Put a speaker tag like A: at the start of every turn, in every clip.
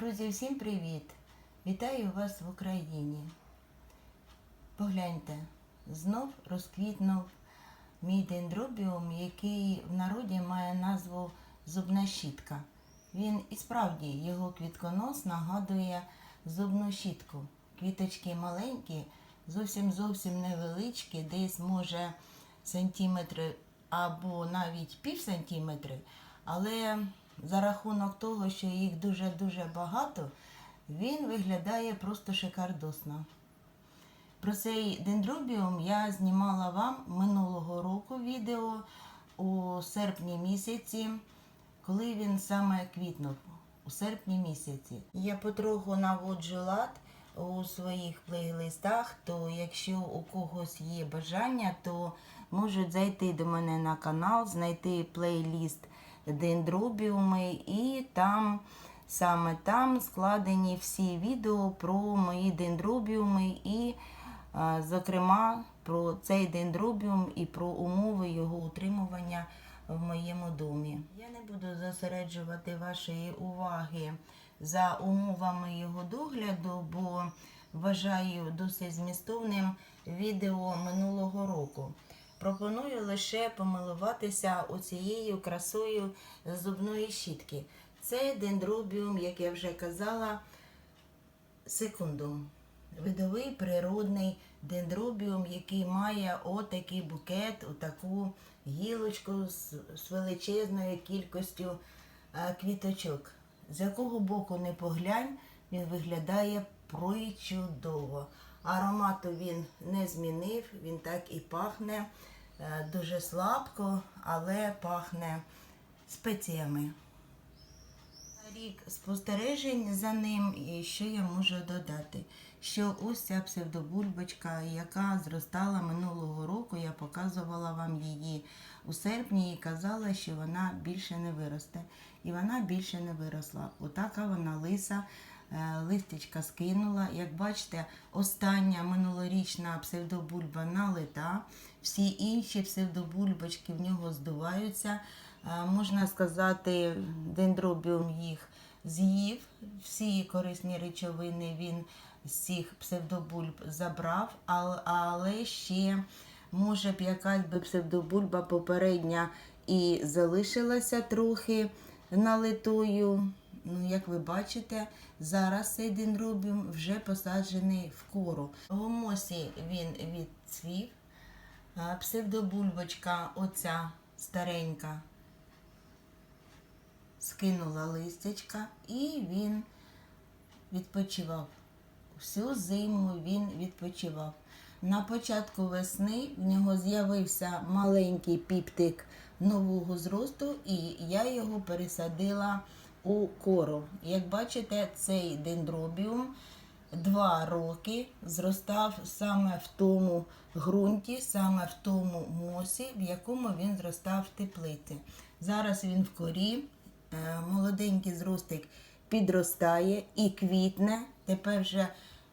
A: Друзі, всім привіт! Вітаю вас в Україні. Погляньте, знов розквітнув мій дендробіум, який в народі має назву зубна щітка. Він і справді його квітконос нагадує зубну щітку. Квіточки маленькі, зовсім зовсім невеличкі, десь може сантиметри або навіть пів сантиметри, але за рахунок того, що їх дуже-дуже багато, він виглядає просто шикардосно. Про цей дендробіум я знімала вам минулого року відео у серпні місяці, коли він саме квітнув. У серпні місяці. Я потроху наводжу лад у своїх плейлистах, то якщо у когось є бажання, то можуть зайти до мене на канал, знайти плейліст дендробіуми і там. Саме там складені всі відео про мої дендробіуми і, зокрема, про цей дендробіум і про умови його утримування в моєму домі. Я не буду зосереджувати вашої уваги за умовами його догляду, бо вважаю досить змістовним відео минулого року. Пропоную лише помилуватися оцією красою зубної щітки. Це дендробіум, як я вже казала, секундум. Видовий природний дендробіум, який має отакий букет, отаку гілочку з, з величезною кількістю е, квіточок. З якого боку не поглянь, він виглядає причудово. Аромату він не змінив, він так і пахне е, дуже слабко, але пахне спеціями. Рік спостережень за ним, і що я можу додати? Що ось ця псевдобульбочка, яка зростала минулого року, я показувала вам її у серпні і казала, що вона більше не виросте. І вона більше не виросла. Отака вона лиса, листячка скинула. Як бачите, остання минулорічна псевдобульба налита, всі інші псевдобульбочки в нього здуваються. Е, Можна сказати, дендробіум їх з'їв, всі корисні речовини він з цих псевдобульб забрав, але ще може б якась би псевдобульба попередня і залишилася трохи налитою. Ну, як ви бачите, зараз цей дендробіум вже посаджений в кору. В гомосі він відцвів. Псевдобульбочка, оця старенька, скинула листячка і він відпочивав. Всю зиму він відпочивав. На початку весни в нього з'явився маленький піптик нового зросту, і я його пересадила у кору. Як бачите, цей дендробіум два роки зростав саме в тому ґрунті, саме в тому мосі, в якому він зростав в теплиці. Зараз він в корі, е, молоденький зростик підростає і квітне. Тепер вже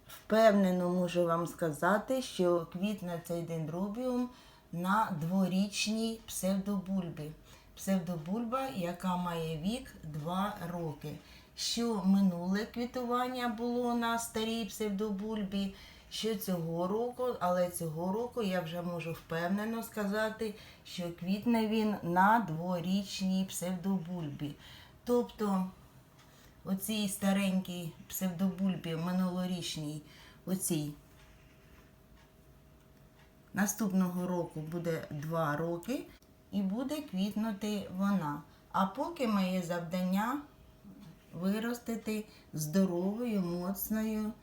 A: впевнено можу вам сказати, що квітне цей дендробіум на дворічній псевдобульбі. Псевдобульба, яка має вік 2 роки. Що минуле квітування було на старій псевдобульбі, що цього року, але цього року я вже можу впевнено сказати, що квітне він на дворічній псевдобульбі. Тобто оцій старенькій псевдобульбі минулорічній, оцій. Наступного року буде 2 роки і буде квітнути вона. А поки моє завдання виростити здоровою, моцною,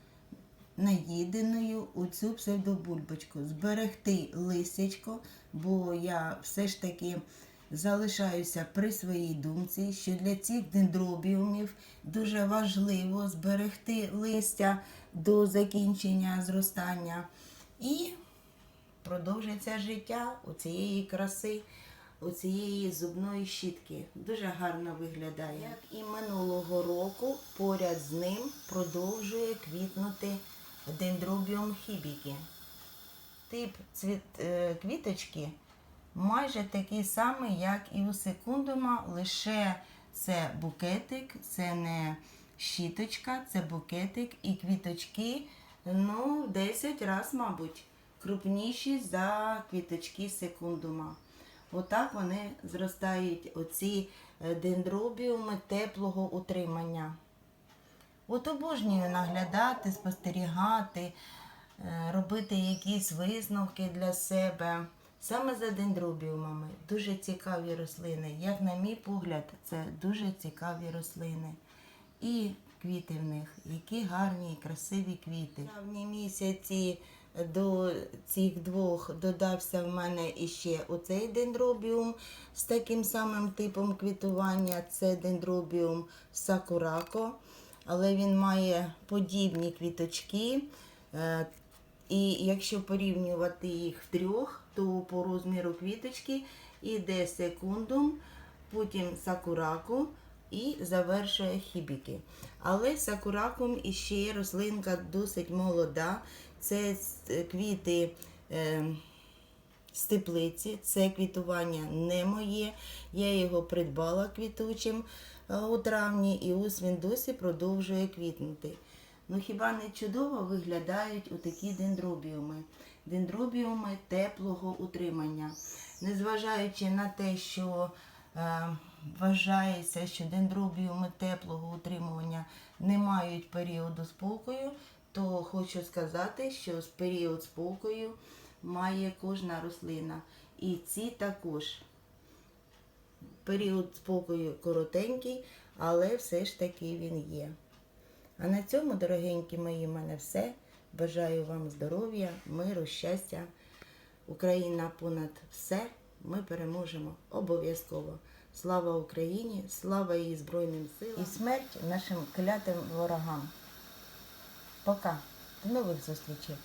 A: наїденою у цю псевдобульбочку, зберегти лисячко, бо я все ж таки залишаюся при своїй думці, що для цих дендробіумів дуже важливо зберегти листя до закінчення зростання. І продовжиться життя у цієї краси, у цієї зубної щітки. Дуже гарно виглядає. Як і минулого року, поряд з ним продовжує квітнути дендробіум хібіки. Тип цвіт, е, квіточки майже такий самий, як і у секундума, лише це букетик, це не щіточка, це букетик і квіточки, ну, 10 раз, мабуть, крупніші за квіточки секундума. Отак вони зростають, оці е, дендробіуми теплого утримання. От обожнюю наглядати, спостерігати, е, робити якісь висновки для себе. Саме за дендробіумами. Дуже цікаві рослини. Як на мій погляд, це дуже цікаві рослини. І квіти в них, які гарні і красиві квіти. В місяці до цих двох додався в мене іще оцей дендробіум з таким самим типом квітування. Це дендробіум сакурако, але він має подібні квіточки. Е, І якщо порівнювати їх в трьох, то по розміру квіточки іде секундум, потім сакураку і завершує хібіки. Але сакуракум іще рослинка досить молода. Це квіти е, з теплиці, це квітування не моє. Я його придбала квітучим е, у травні, і ось він досі продовжує квітнути. Ну хіба не чудово виглядають у такі дендробіуми? Дендробіуми теплого утримання. Незважаючи на те, що е, вважається, що дендробіуми теплого утримування не мають періоду спокою, то хочу сказати, що з період спокою має кожна рослина. І ці також. Період спокою коротенький, але все ж таки він є. А на цьому, дорогенькі мої, в мене все. Бажаю вам здоров'я, миру, щастя. Україна понад все. Ми переможемо обов'язково. Слава Україні, слава її Збройним силам і смерть нашим клятим ворогам. Пока. До нових зустрічей.